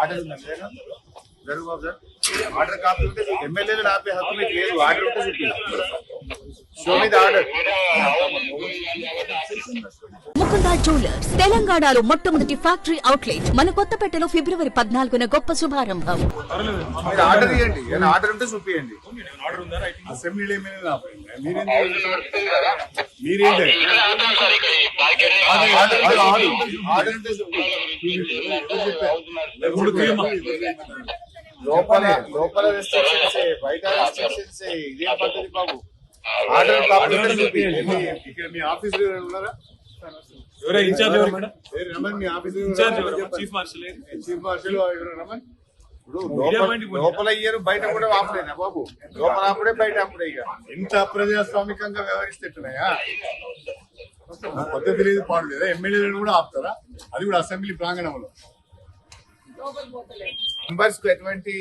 Order ఉందండి. లేదా? జరుగు బాబు సార్. ఆర్డర్ కాపీ ఉంటే ఎమ్మెల్యేలు ఆపే హక్కు మీకు లేదు. ఆర్డర్ ఉంటే చూపి షో మీద ఆర్డర్ ముకుందా జ్యువెలర్స్ తెలంగాణలో మొట్టమొదటి ఫ్యాక్టరీ అవుట్లెట్ మన కొత్తపేటలో ఫిబ్రవరి పద్నాలుగున గొప్ప శుభారంభం. ఆర్డర్ ఇవ్వండి ఉంటే చూపియండి. అసెంబ్లీలో ఉంటే. లోపల లోపల రెస్ట్రిక్షన్స్ బయట రెస్ట్రిక్షన్స్ ఇదే పద్ధతి బాబు? ఆర్డర్ కాపీ ఉంటే చూపియండి ఇక్కడ మీ ఆఫీస్ ఉన్నారా? ఎవరే ఇన్ఛార్జ్ ఎవరు ఇక్కడ? ఏ రమణ్ మీ ఆఫీస్ ఇన్ఛార్జ్ ఎవరు? చీఫ్ మార్షల్ చీఫ్ మార్షల్ ఎవరు? రమణ్? ఇప్పుడు మీడియా లోపల- ఇయ్యరు బయట కూడా ఆపలేనా బాబు? లోపల ఆపుడే బయట ఆపుడే ఇక. ఇంత అప్రజాస్వామికంగా వ్యవహరిస్తేట్టున్నాయా పద్ధతి లేదు పాడు లేదా? ఎమ్మెల్యేలను కూడా ఆపుతారా? అది కూడా అసెంబ్లీ ప్రాంగణంలో. మెంబర్స్కు ఎటువంటి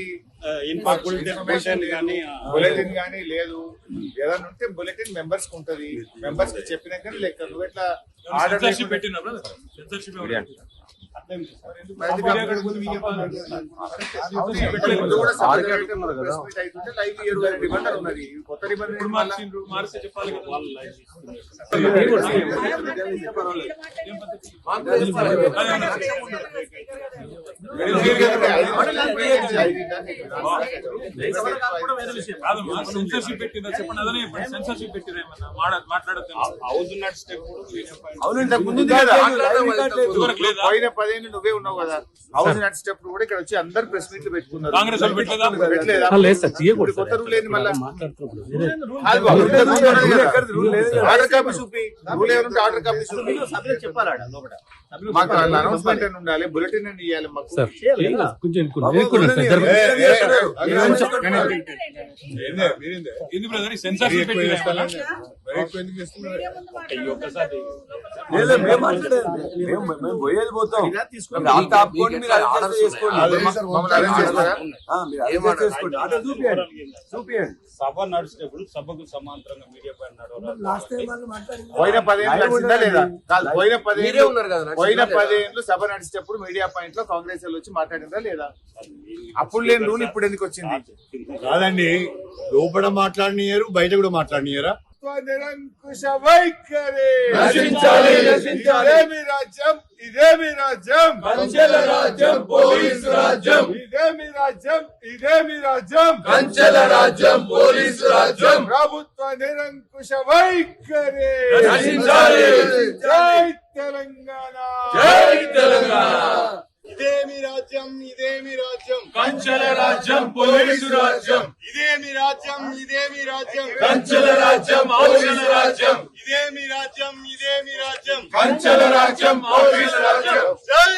ఇన్ఫర్మేషన్ కానీ బులెటిన్ కానీ లేదు. ఏదైనా ఉంటే బులెటిన్ మెంబర్స్కు ఉంటది. మెంబర్స్కి చెప్పినాక లెక్క నువ్వు ఎట్లా ఆర్డర్ పెట్టిన కొత్త మార్చిండ్రు మారిస్తే చెప్పాలి కదా కాదమ్మా సెన్సర్షిప్ పెట్టిందా చెప్పండి ఏమన్నా అవును ఇంతకు ముందు? పోయిన పదేళ్ళు నువ్వే ఉన్నావు కదా. హౌస్ నడిచేటప్పుడు కూడా ఇక్కడ వచ్చి అందరు ప్రెస్ మీట్లు పెట్టుకున్నారు. కాంగ్రెస్ వాళ్ళు పెట్టలేదా? కొత్త రూల్ ఏంది మళ్ళా. ఆర్డర్ కాపీ చూపి. రూల్ ఏమంటే ఆర్డర్ కాపీ చూపి. మాకు అనౌన్స్మెంట్ అని ఉండాలి? బులెటిన్ అని ఇవ్వాలి మాకు? సార్ కొంచెం. మేము పోయేది పోతాం. అంత ఆపుకోండి, మీరు చేసుకోండి. చూపియండి. సభ నడిచేటప్పుడు సభకు సమాంతరంగా మీడియా పైన పోయిన పదేళ్ళు నడిచిందా లేదా కాదు, పోయిన పదేళ్ళు పోయిన పదేళ్ళు సభ నడిచేటప్పుడు మీడియా పాయింట్లో కాంగ్రెస్ వాళ్ళు వచ్చి మాట్లాడిందా లేదా? అప్పుడు లేని రూల్ ఇప్పుడు ఎందుకు వచ్చింది? కాదండి లోపల మాట్లాడినారు బయట కూడా మాట్లాడినారా నిరంకుశ వైఖరి. నశించాలి, నశించాలి. ఇదేమి రాజ్యం? ఇదేమి రాజ్యం? కంచెల రాజ్యం, పోలీసు రాజ్యం. ఇదేమి రాజ్యం? ఇదేమి రాజ్యం? కంచెల రాజ్యం పోలీసు రాజ్యం. ప్రభుత్వ నిరంకుశ వైఖరి. నశించాలి. జై తెలంగాణ. జై తెలంగాణ. ఇదేమి రాజ్యం? ఇదేమి రాజ్యం? కంచెల రాజ్యం పోలీసు రాజ్యం. రాజ్యం. కంచెల రాజ్యం పోలీసు రాజ్యం. ఇదేమి రాజ్యం ఇదేమి రాజ్యం. కంచెల రాజ్యం పోలీసు రాజ్యం. జై